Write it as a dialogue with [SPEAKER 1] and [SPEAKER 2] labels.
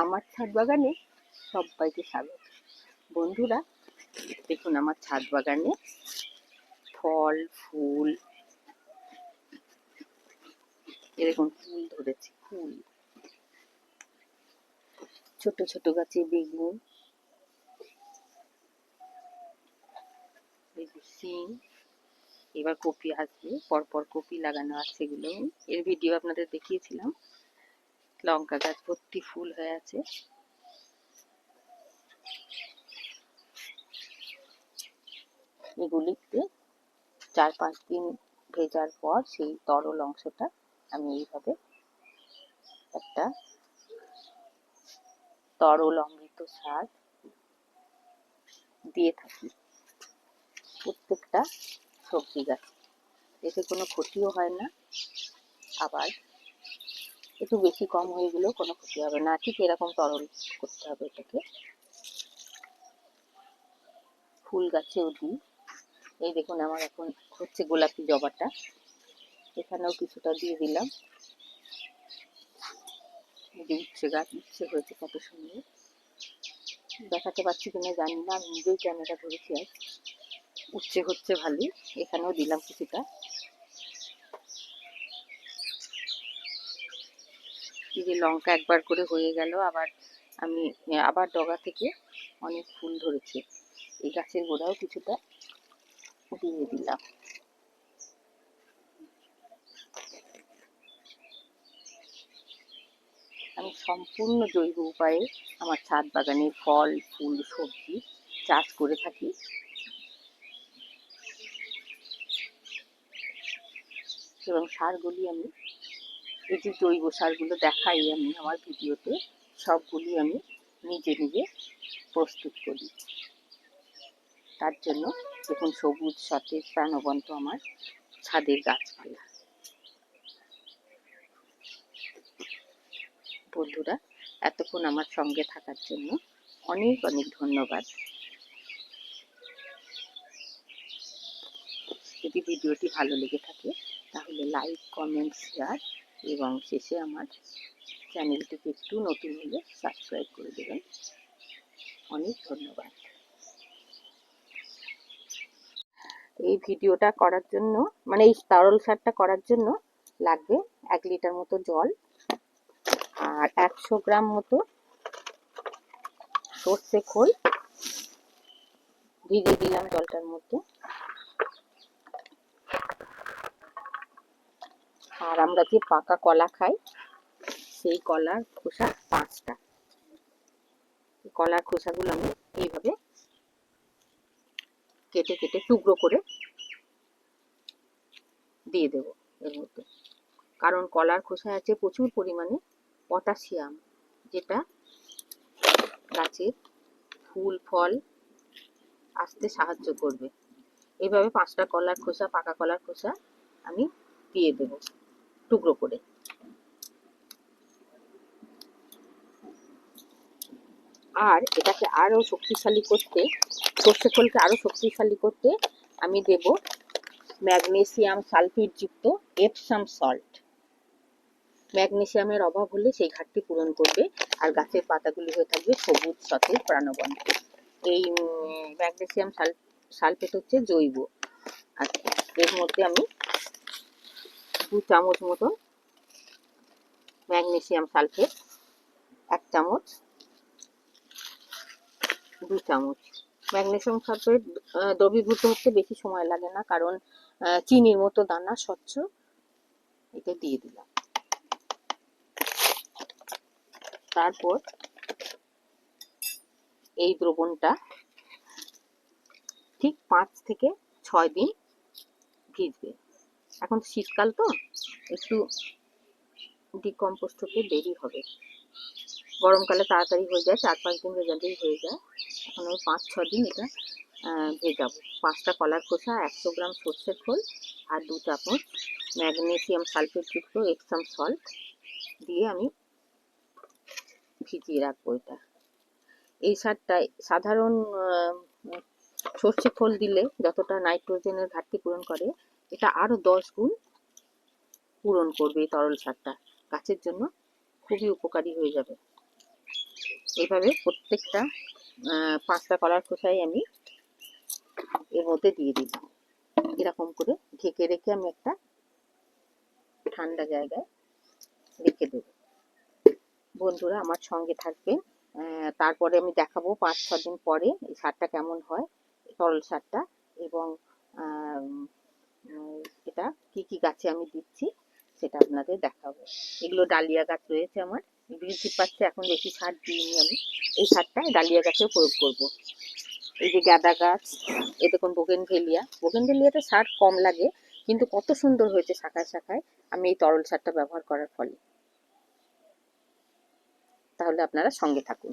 [SPEAKER 1] আমার ছাদ বাগানে সবাইকে স্বাগত। বন্ধুরা, দেখুন আমার ছাদ বাগানে ফল, ফুল এরকম ফুল ধরেছে, ফুল। ছোট ছোট গাছে বেগুন সিম, এবার কপি আসবে, পরপর কপি লাগানো আছে এগুলো। এর ভিডিও আপনাদের দেখিয়েছিলাম। লঙ্কা গাছ ভর্তি ফুল হয়ে আছে। এগুলিতে চার পাঁচ দিন ভেজার পর সেই তরল অংশটা আমি এইভাবে একটা তরল অমৃত সার দিয়ে থাকি। প্রত্যেকটা সবজি গাছ। এতে কোনো ক্ষতিও হয় না। আবার একটু বেশি কম হয়ে গেলেও কোনো ক্ষতি হবে না। ঠিক এরকম তরল করতে হবে এটাকে। ফুল গাছেও দিই। এই দেখুন আমার এখন হচ্ছে গোলাপি জবাটা। এখানেও কিছুটা দিয়ে দিলাম। যে উচ্ছে গাছ, উচ্ছে হয়েছে কত সুন্দর। দেখাতে পাচ্ছি কিনা জানি না, আমি নিজেই ক্যামেরা ধরেছি আজ। উচ্ছে হচ্ছে ভালোই, এখানেও দিলাম কিছুটা। যে লঙ্কা একবার করে হয়ে গেল, আবার আমি আবার ডগা থেকে অনেক ফুল ধরেছে। এই গাছের গোড়াও কিছুটা দিয়ে দিলাম। আমি সম্পূর্ণ জৈব উপায়ে আমার ছাদ বাগানে ফল, ফুল, সবজি চাষ করে থাকি। এবং সারগুলি আমি এই যে জৈব সারগুলো দেখাই আমি আমার ভিডিওতে, সবগুলি আমি নিজে নিজে প্রস্তুত করি। তার জন্য দেখুন সবুজ সতেজ প্রাণবন্ত আমার ছাদের গাছপালা। বন্ধুরা, এতক্ষণ আমার সঙ্গে থাকার জন্য অনেক অনেক ধন্যবাদ। যদি ভিডিওটি ভালো লেগে থাকে, তাহলে লাইক, কমেন্ট, শেয়ার এবং শেষে আমার চ্যানেলটিকে একটু নতুন হলে সাবস্ক্রাইব করে দেবেন। অনেক ধন্যবাদ। এই ভিডিওটা করার জন্য মানে এই তরল সারটা করার জন্য লাগবে এক লিটার মতো জল আর একশো গ্রাম মতো সর্ষে খোল। ভিজে দিলাম জলটার মধ্যে। আর আমরা যে পাকা কলা খাই, সেই কলার খোসা পাঁচটা। কলার খোসাগুলো আমি এইভাবে কেটে কেটে টুকরো করে দিয়ে দেব এর মধ্যে। কারণ কলার খোসায় আছে প্রচুর পরিমাণে পটাশিয়াম, যেটা গাছের ফুল, ফল আসতে সাহায্য করবে। এইভাবে পাঁচটা কলার খোসা, পাকা কলার খোসা আমি দিয়ে দেব। টুকরো করে। আর এটাকে আরও শক্তিশালী করতে, সর্ষে খোলকে আরও শক্তিশালী করতে আমি দেব ম্যাগনেসিয়াম সালফেট যুক্ত এপসাম সল্ট ম্যাগনেসিয়ামের অভাব হলে সেই ঘাটতি পূরণ করবে আর গাছের পাতাগুলি হয়ে থাকবে সবুজ, সতেজ, প্রাণবন্ত। এই ম্যাগনেসিয়াম সালফেট হচ্ছে জৈব। আচ্ছা এর মধ্যে আমি দু চামচ মতন ম্যাগনেসিয়াম সালফেট, এক চামচ, দু চামচ। ম্যাগনেসিয়াম সালফেট দ্রবীভূত হতে বেশি সময় লাগে না, কারণ চিনির মতো দানা স্বচ্ছ। এটা দিয়ে দিলাম। তারপর এই দ্রবণটা ঠিক পাঁচ থেকে ছয় দিন ভিজবে। এখন শীতকাল তো, একটু ডিকম্পোস্ট হতে দেরি হবে। গরমকালে তাড়াতাড়ি হয়ে যায়, চার পাঁচ দিন ভেজালেই হয়ে যায়। এখন ওই পাঁচ, ছ দিন এটা ভেজাবো। পাঁচটা কলার খোসা, একশো গ্রাম সর্ষের খোল আর দু চামচ সালফেট যুক্ত এক্সাম সল্ট দিয়ে আমি ভিজিয়ে রাখব এটা। এই সারটায় সাধারণ সর্ষে খোল দিলে যতটা নাইট্রোজেনের ঘাটতি পূরণ করে এটা আরও দশ গুণ পূরণ করবে এই তরল সারটা। গাছের জন্য খুবই উপকারী হয়ে যাবে। এইভাবে প্রত্যেকটা আহ, পাঁচটা কলার খোসাই আমি এর মধ্যে দিয়ে দিব এরকম করে ঢেকে রেখে আমি একটা ঠান্ডা জায়গায় রেখে দেব। বন্ধুরা আমার সঙ্গে থাকবেন আহ, তারপরে আমি দেখাবো পাঁচ ছ দিন পরে এই সারটা কেমন হয় তরল সারটা এবং উম, এটা কি কি গাছে আমি দিচ্ছি সেটা আপনাদের দেখাবো। এগুলো ডালিয়া গাছ রয়েছে আমার। বৃদ্ধি পাচ্ছে, এখন বেশি সার দিইনি আমি। এই সারটা ডালিয়া গাছেও প্রয়োগ করব। এই যে গাঁদা গাছ এ দেখুন বোগেনভেলিয়া। বোগেনভেলিয়াতে সার কম লাগে, কিন্তু কত সুন্দর হয়েছে শাখায় শাখায় আমি এই তরল সারটা ব্যবহার করার ফলে। তাহলে আপনারা সঙ্গে থাকুন।